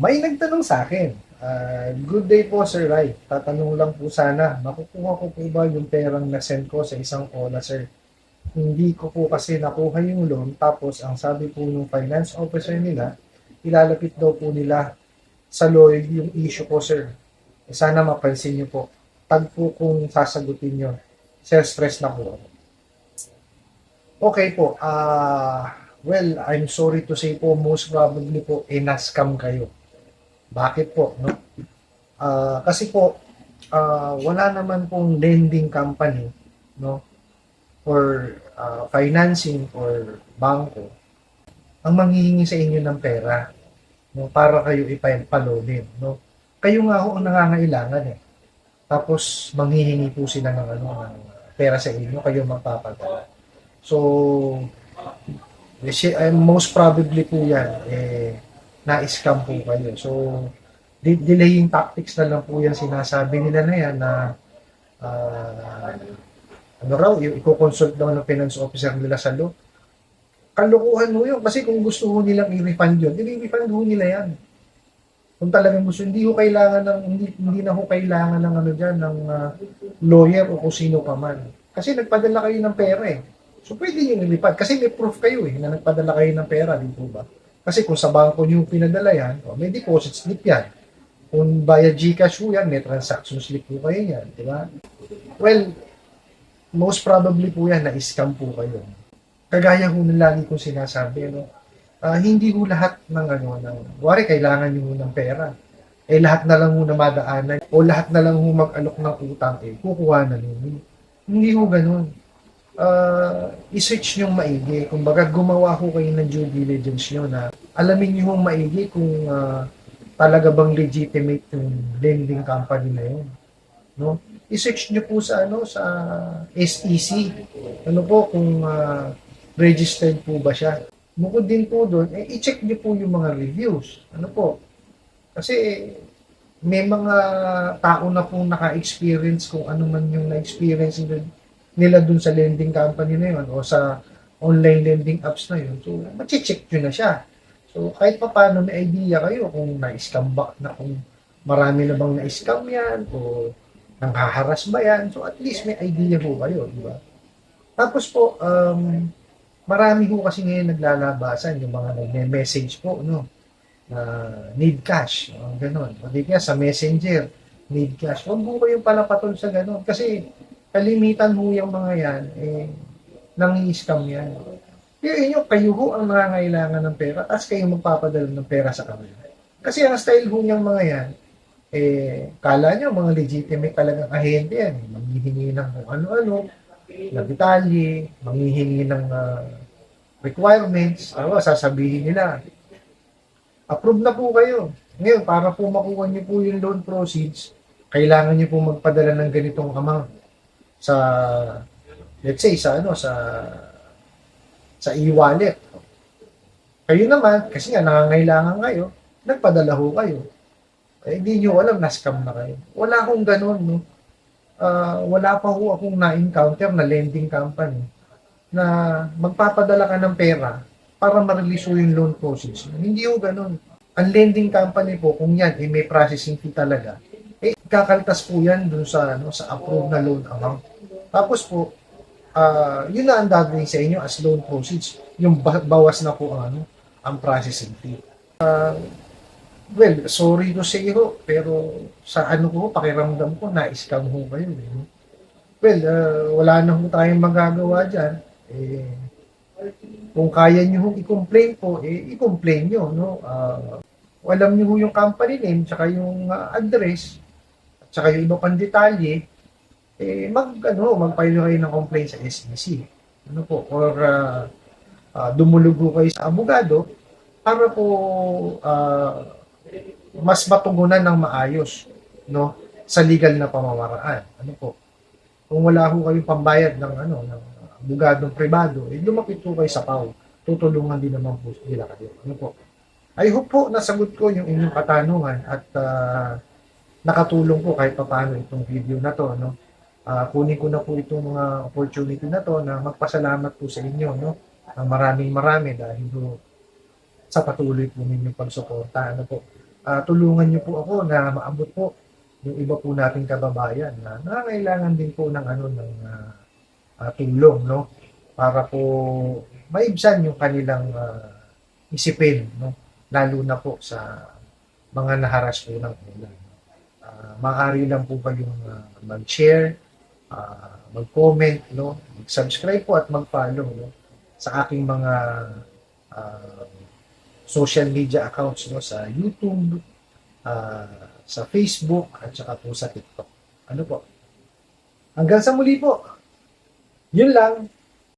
May nagtanong sa akin, ah, good day po Sir Rai. Tatanong lang po sana, makukuha ko po ba yung perang na-send ko sa isang OLA Sir? Hindi ko po kasi nakuha yung loan tapos ang sabi po ng finance officer nila, ilalapit daw po nila sa lawyer yung issue ko Sir. Eh, Sana mapansin niyo po. Tag po kung sasagutin niyo. Sir, stress na po. Okay po. Ah, well, I'm sorry to say po, most probably po, eh, kayo. Bakit po, no? Ah, kasi po, ah, wala naman pong lending company, no? Or ah, financing or bangko ang manghihingi sa inyo ng pera, no? Para kayo ipalolin, no? Kayo nga ho ang nangangailangan eh. Tapos manghihingi po sila ng ano, ng pera sa inyo, kayo magpapadala. So, eh, eh, most probably po yan, eh, na-scam po kayo. So, de- delaying tactics na lang po yan sinasabi nila na yan na ah, ano raw, yung i-consult daw ng finance officer nila sa law. Kalukuhan mo yun. Kasi kung gusto mo nilang i-refund yun, i-refund ho nila yan. Kung talagang gusto, hindi ho kailangan ng, hindi, hindi na ho kailangan ng ano dyan, ng ah, lawyer o kung sino pa man. Kasi nagpadala kayo ng pera eh. So, pwede nyo nilipad. Kasi may proof kayo eh, na nagpadala kayo ng pera, di po ba? Kasi kung sa bangko nyo pinadala yan, oh, may deposit slip yan. Kung via GCash po yan, may transaction slip po kayo yan, di ba? Well, most probably po yan, na-scam po kayo. Kagaya ho na lagi kong sinasabi, no? Ah, hindi ho lahat ng ano, ng, wari kailangan nyo ng pera. Eh, lahat na lang ho na madaanan, o lahat na lang mag-alok ng utang, eh, kukuha na ninyo. Hindi ho ganun uh, i-search nyo maigi. Kung baga gumawa ko kayo ng due diligence nyo na alamin nyo yung maigi kung ah, talaga bang legitimate yung lending company na yun. No? I-search nyo po sa ano sa SEC. Ano po kung ah, registered po ba siya. Bukod din po doon, eh, i-check nyo po yung mga reviews. Ano po? Kasi may mga tao na po naka-experience kung ano man yung na-experience nila nila dun sa lending company na yun o sa online lending apps na yun. So, machi-check nyo na siya. So, kahit pa paano may idea kayo kung na-scam ba, na kung marami na bang na-scam yan o nanghaharas ba yan. So, at least may idea ho kayo, di ba? Tapos po, um, marami ho kasi ngayon naglalabasan yung mga nagme-message po, no? na need cash, o, ganun. O di kaya sa messenger, need cash. Huwag mo kayong palapatol sa ganun. Kasi kalimitan ho yung mga yan, eh, nang-i-scam yan. Kaya inyo, kayo ho ang nangangailangan ng pera, tapos kayo magpapadala ng pera sa kanila. Kasi ang style ho niyang mga yan, eh, kala nyo, mga legitimate talagang ahente yan. Manghihingi ng ano-ano, na detalye, manghihingi ng ah, requirements, ano, sasabihin nila, approve na po kayo. Ngayon, para po makuha niyo po yung loan proceeds, kailangan niyo po magpadala ng ganitong amount sa let's say sa ano sa sa e-wallet. Kayo naman kasi nga nangangailangan kayo, nagpadala ho kayo. Eh hindi niyo alam na scam na kayo. Wala akong ganun no. Ah, wala pa ho akong na-encounter na lending company na magpapadala ka ng pera para ma-release ho yung loan proceeds. Hindi ho ganun. Ang lending company po, kung yan, eh, may processing fee talaga, eh, kakaltas po yan dun sa, ano, sa approved na loan amount. Tapos po, ah yun na ang dadaling sa inyo as loan proceeds. Yung ba- bawas na po ano, ang processing fee. Ah, well, sorry to say ho, pero sa ano ko, pakiramdam ko, na-scam ho kayo. Eh. Well, ah, wala na ho tayong magagawa dyan. Eh, kung kaya nyo hong i-complain po, eh, i-complain nyo, no? Ah, alam nyo ho yung company name, tsaka yung ah, address, tsaka yung iba pang detalye, eh, mag, ano, mag-file kayo ng complaint sa SEC. Ano po, or uh, uh, dumulugo kayo sa abogado para po ah, mas matugunan ng maayos, no? Sa legal na pamamaraan. Ano po? Kung wala ho kayong pambayad ng ano, ng abogadong pribado, eh, lumapit po kayo sa PAW. Tutulungan din naman po nila kayo. Ano po? I hope po nasagot ko yung inyong katanungan at ah, nakatulong po kahit papaano itong video na to, no? Ah, kunin ko na po itong mga opportunity na to na magpasalamat po sa inyo, no? Ah, maraming marami dahil po sa patuloy po ninyong pagsuporta, ano po. ah, tulungan niyo po ako na maabot po yung iba po nating kababayan na nangangailangan din po ng ano ng ah, ah, tulong no para po maibsan yung kanilang ah, isipin no lalo na po sa mga naharas po ng ulan. Ah, maaari lang po kayong ah, mag-share, ah, mag-comment, no? mag-subscribe po at mag-follow no? sa aking mga ah, social media accounts no? sa YouTube, ah, sa Facebook, at saka po sa TikTok. Ano po? Hanggang sa muli po. Yun lang.